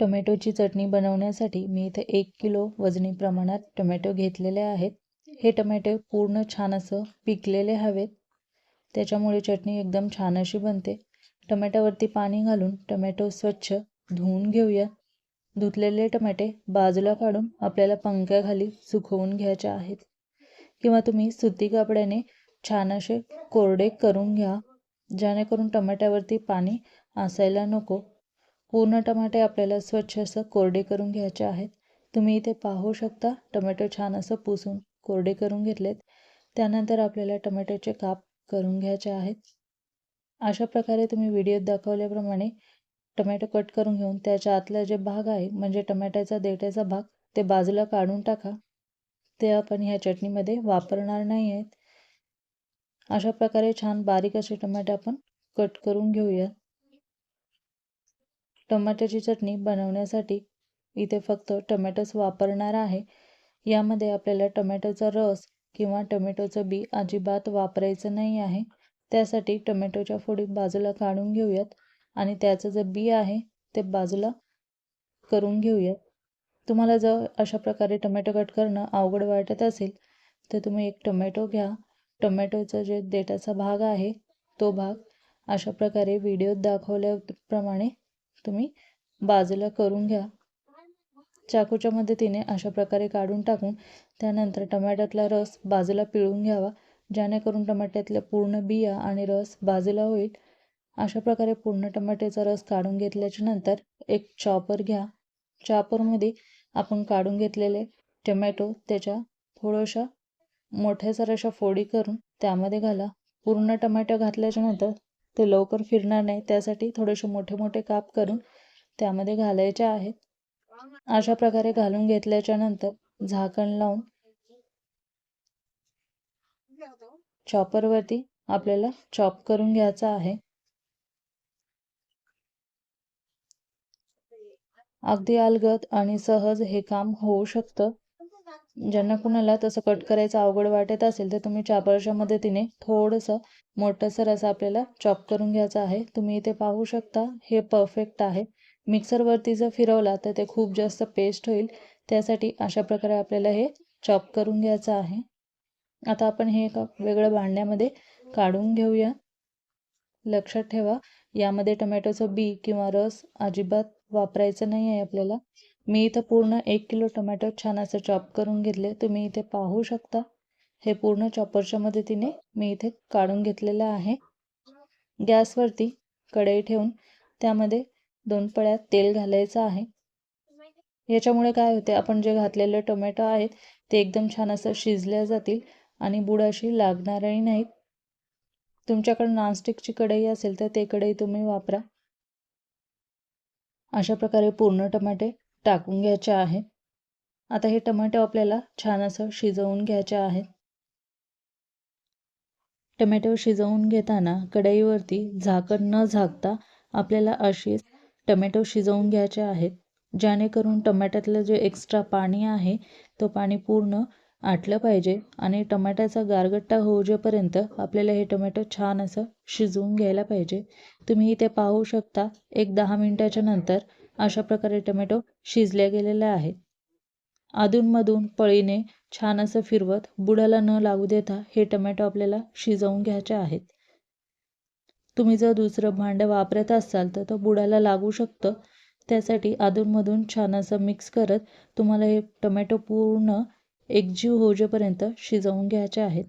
टोमॅटोची चटणी बनवण्यासाठी मी इथे एक किलो वजनी प्रमाणात टोमॅटो घेतलेले आहेत. हे टोमॅटो पूर्ण छान असं पिकलेले हवेत. त्याच्यामुळे चटणी एकदम छान अशी बनते. टोमॅटोवरती पाणी घालून टोमॅटो स्वच्छ धुवून घेऊया. धुतलेले टोमॅटे बाजूला काढून आपल्याला पंख्याखाली सुकवून घ्यायचे आहेत. किंवा तुम्ही सुती कपड्याने छान असे कोरडे करून घ्या. जेणेकरून टोमॅटोवरती पाणी असायला नको. पूर्ण टमाटे आपल्याला स्वच्छ असं कोरडे करून घ्यायचे आहेत. तुम्ही इथे पाहू शकता टमॅटो छान असं पुसून कोरडे करून घेतलेत. त्यानंतर आपल्याला टमॅटोचे काप करून घ्यायचे आहेत. अशा प्रकारे तुम्ही व्हिडिओत दाखवल्याप्रमाणे टमॅटो कट करून घेऊन त्याच्या आतला जे भाग आहे म्हणजे टमॅट्याचा देठ्याचा भाग ते बाजूला काढून टाका. ते आपण ह्या चटणीमध्ये वापरणार नाही आहेत. अशा प्रकारे छान बारीक असे टमाटे आपण कट करून घेऊया टमाट्याची चटणी बनवण्यासाठी इथे फक्त टमॅटोच वापरणार आहे. यामध्ये आपल्याला टमॅटोचा रस किंवा टमॅटोचं बी अजिबात वापरायचं नाही आहे. त्यासाठी टमॅटोच्या फोडी बाजूला काढून घेऊयात आणि त्याचं जे बी आहे ते बाजूला करून घेऊयात. तुम्हाला जर अशा प्रकारे टमॅटो कट करणं अवघड वाटत असेल तर तुम्ही एक टमॅटो घ्या. टोमॅटोचा जे देठाचा भाग आहे तो भाग अशा प्रकारे व्हिडिओत दाखवल्याप्रमाणे तुम्ही बाजूला करून घ्या. चाकूच्या मदतीने अशा प्रकारे काढून टाकून त्यानंतर टमाट्यातला रस बाजूला पिळून घ्यावा. जेणेकरून टमाट्यातल्या पूर्ण बिया आणि रस बाजूला होईल. अशा प्रकारे पूर्ण टमाट्याचा रस काढून घेतल्याच्या नंतर एक चॉपर घ्या. चॉपरमध्ये आपण काढून घेतलेले टमॅटो त्याच्या थोड्याशा मोठ्या सराशा फोडी करून त्यामध्ये घाला. पूर्ण टमॅटो घातल्याच्यानंतर ते लवकर फिरणार नाही. त्यासाठी थोडेसे मोठे मोठे काप करून त्यामध्ये घालायचे आहेत. अशा प्रकारे घालून घेतल्याच्या नंतर झाकण लावून चॉपरवरती आपल्याला चॉप करून घ्यायचा आहे. अगदी अलगद आणि सहज हे काम होऊ शकतं. ज्यांना कुणाला तसं कट करायचं अवघड वाटत असेल तर तुम्ही चापरच्या मदतीने थोडंसं मोठंसर असं आपल्याला चॉप करून घ्यायचं आहे. तुम्ही इथे पाहू शकता हे परफेक्ट आहे. मिक्सरवरती जर फिरवला तर ते खूप जास्त पेस्ट होईल. त्यासाठी अशा प्रकारे आपल्याला हे चॉप करून घ्यायचं आहे. आता आपण हे एका वेगळ्या भांड्यामध्ये काढून घेऊया. लक्षात ठेवा यामध्ये टोमॅटोचं बी किंवा रस अजिबात वापरायचं नाही आहे आपल्याला. मी इथं पूर्ण एक किलो टमॅटो छान असं चॉप करून घेतले. तुम्ही इथे पाहू शकता. हे पूर्ण चॉपरच्या मदतीने मी इथे काढून घेतलेलं आहे. गॅसवरती कढई ठेवून त्यामध्ये दोन पळ्यात तेल घालायचं आहे. याच्यामुळे काय होते आपण जे घातलेले टोमॅटो आहेत ते एकदम छान असं शिजल्या जातील आणि बुडाशी लागणारही नाहीत. तुमच्याकडे नॉनस्टिकची कढई असेल तर ते कढई तुम्ही वापरा. अशा प्रकारे पूर्ण टमाटे टाकून घ्यायचे आहेत आता हे टमॅटो आपल्याला छान असं शिजवून घ्यायचे आहेत. टमॅटो शिजवून घेताना कढईवरती झाकण न झाकता आपल्याला अशी टमॅटो शिजवून घ्यायचे आहेत. जेणेकरून टमॅट्यातलं जे एक्स्ट्रा पाणी आहे तो पाणी पूर्ण आटलं पाहिजे आणि टमाट्याचा गारगट्टा होऊजेपर्यंत आपल्याला हे टमॅटो छान असं शिजवून घ्यायला पाहिजे. तुम्ही इथे पाहू शकता एक दहा मिनटाच्या नंतर अशा प्रकारे टमॅटो शिजल्या गेलेले आहेत. अधूनमधून पळीने छान असं फिरवत बुडाला न लागू देता हे टमॅटो आपल्याला शिजवून घ्यायचे आहेत. तुम्ही जर दुसरं भांडं वापरत असाल तर तो बुडाला लागू शकतं. त्यासाठी अधूनमधून छान असं मिक्स करत तुम्हाला हे टमॅटो पूर्ण एकजीव होजेपर्यंत शिजवून घ्यायचे आहेत.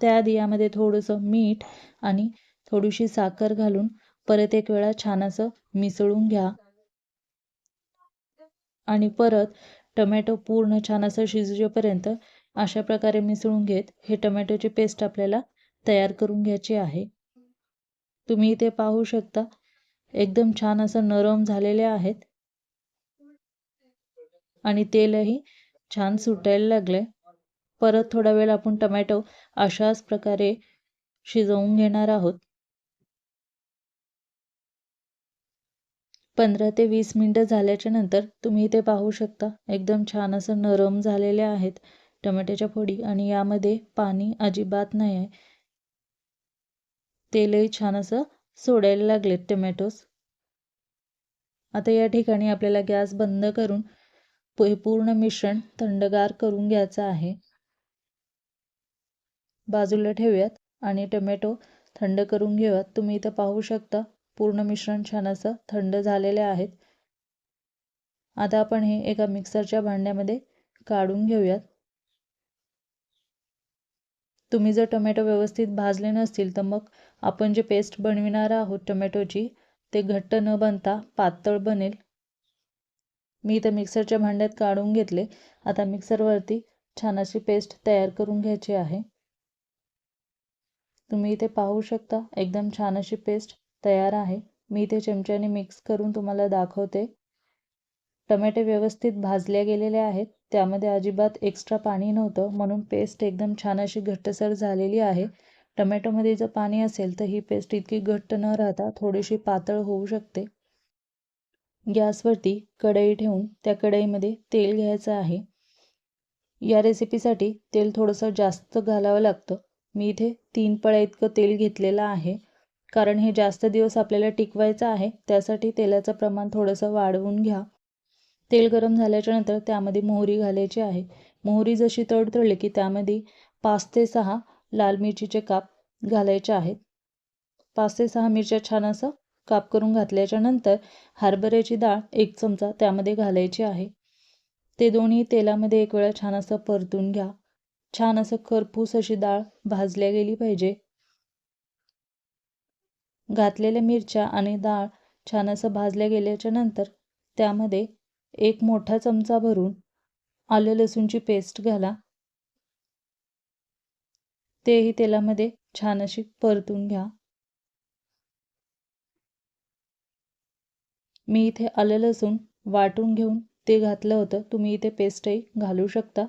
त्याआधी यामध्ये थोडंसं मीठ आणि थोडीशी साखर घालून परत एक वेळा छान असं मिसळून घ्या. आणि परत टमॅटो पूर्ण छान असं शिजेपर्यंत अशा प्रकारे मिसळून घेत हे टमॅटोची पेस्ट आपल्याला तयार करून घ्यायची आहे. तुम्ही इथे पाहू शकता एकदम छान असं नरम झालेले आहेत. आणि तेलही छान सुटायला लागले परत थोडा वेळ आपण टमॅटो अशाच प्रकारे शिजवून घेणार आहोत. पंधरा ते वीस मिनटं झाल्याच्यानंतर तुम्ही इथे पाहू शकता एकदम छान असं नरम झालेले आहेत टमाट्याच्या फोडी आणि यामध्ये पाणी अजिबात नाही आहे. तेलही छान असं सोडायला लागलेत टमॅटोज. आता या ठिकाणी आपल्याला गॅस बंद करून हे पूर्ण मिश्रण थंडगार करून घ्यायचं आहे. बाजूला ठेवूयात आणि टोमॅटो थंड करून घेऊयात. तुम्ही इथं पाहू शकता पूर्ण मिश्रण छान असं थंड झालेले आहेत. आता आपण हे एका मिक्सरच्या भांड्यामध्ये काढून घेऊयात. तुम्ही जर टोमॅटो व्यवस्थित भाजले नसतील तर मग आपण जे पेस्ट बनविणार आहोत टोमॅटोची ते घट्ट न बनता पातळ बनेल. मी इथं मिक्सरच्या भांड्यात काढून घेतले. आता मिक्सरवरती छान अशी पेस्ट तयार करून घ्यायची आहे. तुम्ही इथे पाहू शकता एकदम छान अशी पेस्ट तयार आहे. मी इथे चमच्याने मिक्स करून तुम्हाला दाखवते. टमॅटे व्यवस्थित भाजले गेलेले आहेत. त्यामध्ये अजिबात एक्स्ट्रा पाणी नव्हतं. म्हणून पेस्ट एकदम छान अशी घट्टसर झालेली आहे. टमॅटोमध्ये जर पाणी असेल तर ही पेस्ट इतकी घट्ट न राहता थोडीशी पातळ होऊ शकते. गॅसवरती कढई ठेवून त्या कढईमध्ये तेल घ्यायचं आहे. या रेसिपीसाठी तेल थोडंसं जास्त घालावं लागतं. मी इथे तीन पळ्या इतकं तेल घेतलेलं आहे. कारण हे जास्त दिवस आपल्याला टिकवायचं आहे त्यासाठी तेलाचं प्रमाण थोडंसं वाढवून घ्या. तेल गरम झाल्याच्यानंतर त्यामध्ये मोहरी घालायची आहे. मोहरी जशी तडतडली की त्यामध्ये पाच ते सहा लाल मिरचीचे काप घालायचे आहेत. पाच ते सहा मिरच्या छान असं काप करून घातल्याच्या नंतर हरभऱ्याची डाळ एक चमचा त्यामध्ये घालायची आहे. ते दोन्ही तेलामध्ये एक वेळा छान असं परतून घ्या. छान असं खरपूस अशी डाळ भाजल्या गेली पाहिजे. घातलेल्या मिरच्या आणि डाळ छान असं भाजल्या गेल्याच्यानंतर त्यामध्ये एक मोठा चमचा भरून आलं लसूणची पेस्ट घाला. तेही तेलामध्ये छान अशी परतून घ्या. मी इथे आलं लसूण वाटून घेऊन ते घातलं होतं. तुम्ही इथे पेस्टही घालू शकता.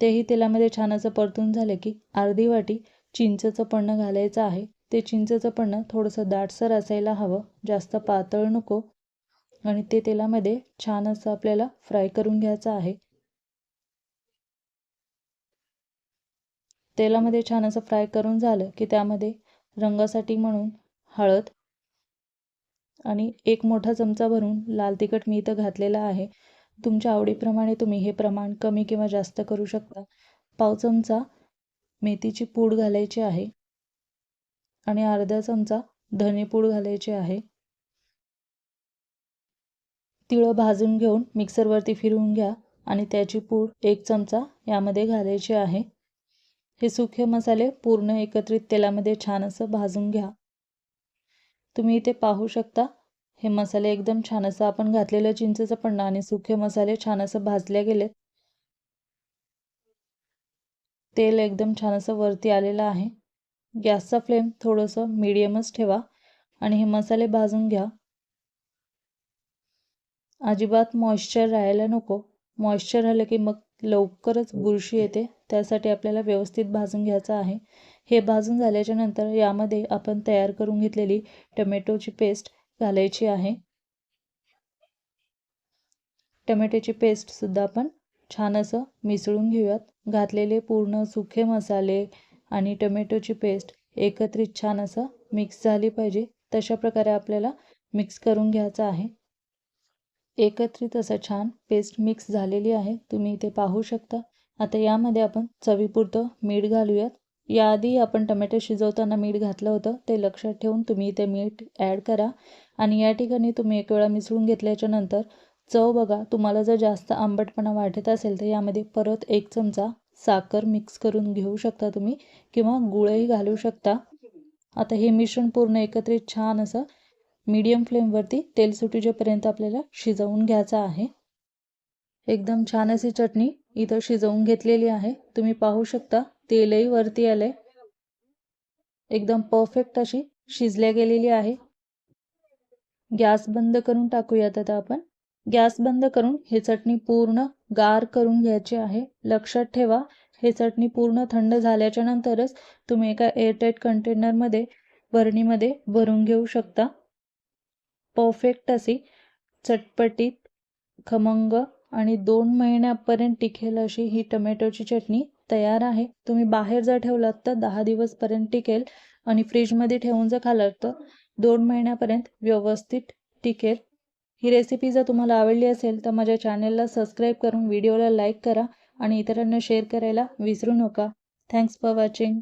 तेही तेलामध्ये छान असं परतून झालं की अर्धी वाटी चिंचचं पण घालायचं आहे. ते चिंचचं पन्नं थोडंसं दाटसर असायला हवं. जास्त पातळ नको. आणि ते तेलामध्ये छान असं आपल्याला फ्राय करून घ्यायचं आहे. तेलामध्ये छान असं फ्राय करून झालं की त्यामध्ये रंगासाठी म्हणून हळद आणि एक मोठा चमचा भरून लाल तिखट मी इथं घातलेला आहे. तुमच्या आवडीप्रमाणे तुम्ही हे प्रमाण कमी किंवा जास्त करू शकता. पाव चमचा मेथीची पूड घालायची आहे. आणि अर्धा चमचा धनेपूड घालायची आहे. तिळं भाजून घेऊन मिक्सरवरती फिरवून घ्या आणि त्याची पूड एक चमचा यामध्ये घालायची आहे. हे सुखे मसाले पूर्ण एकत्रित तेलामध्ये छान असं भाजून घ्या. तुम्ही इथे पाहू शकता हे मसाले एकदम छान असं आपण घातलेलं चिंचेचं पन्ना आणि सुखे मसाले छान असं भाजले गेलेत. तेल एकदम छान असं वरती आलेलं आहे. गॅसचा फ्लेम थोडंसं मीडियमच ठेवा आणि हे मसाले भाजून घ्या. अजिबात मॉइश्चर राहायला नको. मॉइश्चर राहिलं की मग लवकरच बुरशी येते. त्यासाठी आपल्याला व्यवस्थित भाजून घ्यायचं आहे. हे भाजून झाल्याच्यानंतर यामध्ये आपण तयार करून घेतलेली टमॅटोची पेस्ट घालायची आहे. टमॅटोची पेस्टसुद्धा आपण छान असं मिसळून घेऊयात. घातलेले पूर्ण सुखे मसाले आणि टोमॅटोची पेस्ट एकत्रित छान असं मिक्स झाली पाहिजे. तशा प्रकारे आपल्याला मिक्स करून घ्यायचं आहे. एकत्रित असं छान पेस्ट मिक्स झालेली आहे. तुम्ही इथे पाहू शकता. आता यामध्ये आपण चवीपुरतं मीठ घालूयात. याआधी आपण टमॅटो शिजवताना मीठ घातलं होतं. ते लक्षात ठेवून तुम्ही इथे मीठ ॲड करा. आणि या ठिकाणी तुम्ही एक वेळा मिसळून घेतल्याच्या नंतर चव बघा. तुम्हाला जर जास्त आंबटपणा वाटत असेल तर यामध्ये परत एक चमचा साखर मिक्स करून घेऊ शकता तुम्ही किंवा गुळही घालू शकता. आता हे मिश्रण पूर्ण एकत्रित छान असं मीडियम फ्लेमवरती तेल सुटीजेपर्यंत आपल्याला शिजवून घ्यायचं आहे. एकदम छान अशी चटणी इथं शिजवून घेतलेली आहे. तुम्ही पाहू शकता तेलही वरती आलंय. एकदम परफेक्ट अशी शिजल्या गेलेली आहे. गॅस बंद करून टाकूयात आता आपण. गॅस बंद करून ही चटणी पूर्ण गार करून घ्यायची आहे. लक्षात ठेवा हे चटणी पूर्ण थंड झाल्याच्या नंतरच तुम्ही एका एअरटाईट कंटेनरमध्ये वरणीमध्ये भरून घेऊ शकता. परफेक्ट अशी चटपटीत खमंग आणि दोन महिन्यापर्यंत टिकेल अशी ही टमॅटोची चटणी तयार आहे. तुम्ही बाहेर जर ठेवलात तर दहा दिवसपर्यंत टिकेल आणि फ्रीजमध्ये ठेवून जर खालात तर दोन महिन्यापर्यंत व्यवस्थित टिकेल. ही रेसिपी जर तुम्हाला आवडली असेल तर माझ्या चॅनेलला सबस्क्राईब करून व्हिडिओला लाईक करा आणि इतरांना शेअर करायला विसरू नका. Thanks for watching